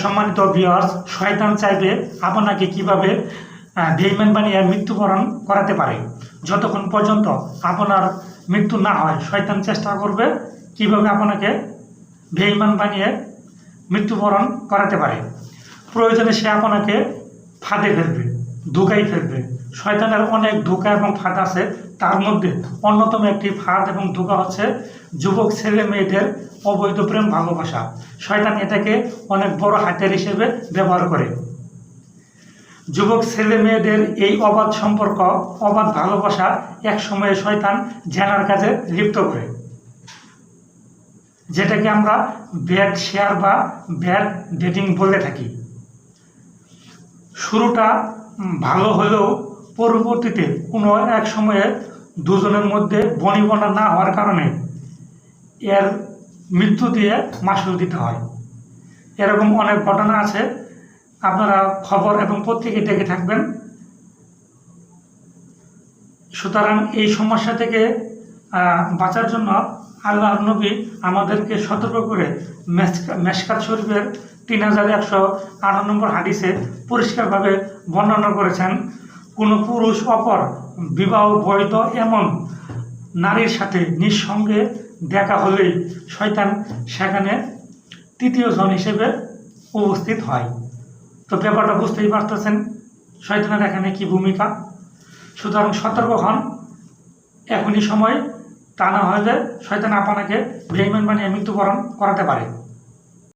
সম্মানিত ভিওয়ার্স শয়তান চাইবে আপনাকে কীভাবে বেইমান বানিয়ে মৃত্যুবরণ করাতে পারে। যতক্ষণ পর্যন্ত আপনার মৃত্যু না হয়, শয়তান চেষ্টা করবে কীভাবে আপনাকে বেইমান বানিয়ে মৃত্যুবরণ করাতে পারে। প্রয়োজনে সে আপনাকে ফাঁদে ফেলবে। ধোকাই ফেলবে। শয়তানের অনেক ধোকা এবং ফাঁদ আছে, তার মধ্যে অন্যতম একটি ফাঁদ এবং ধোকা হচ্ছে যুবক ছেলে মেয়েদের অবৈধ প্রেম ভালোবাসা। শয়তান এটাকে অনেক বড় হাতিয়ার হিসেবে ব্যবহার করে। যুবক ছেলে মেয়েদের এই অবাধ সম্পর্ক, অবাধ ভালোবাসা এক সময়ে শয়তান জেনার কাজে লিপ্ত করে। যেটাকে আমরা ব্যাড শেয়ার বা ব্যাড ডেটিং বলে থাকি। শুরুটা ভালো হলেও পরবর্তীতে কোনো এক সময়ে দুজনের মধ্যে বনিবনা না হওয়ার কারণে এর মৃত্যু দিয়ে মাসুল দিতে হয়। এরকম অনেক ঘটনা আছে। আপনারা খবর এবং পত্রিকায় দেখে থাকবেন। সুতরাং এই সমস্যা থেকে বাঁচার জন্য আল্লাহ নবী আমাদেরকে সতর্ক করে মেসকা- মেশকাত শরীফের তিন হাজার একশো আঠারো নম্বর হাদিসে পরিষ্কারভাবে বর্ণনা করেছেন, কোনো পুরুষ অপর বিবাহ বৈধ এমন নারীর সাথে নিঃসঙ্গে দেখা হলেই শয়তান সেখানে তৃতীয় জন হিসেবে উপস্থিত হয়। তো ব্যাপারটা বুঝতেই পারতেছেন শয়তানের এখানে কি ভূমিকা? সুতরাং সতর্ক হন, এখনই সময় তা না হলে শয়তান আপনাকে বেইমান বানিয়ে মৃত্যুবরণ করাতে পারে।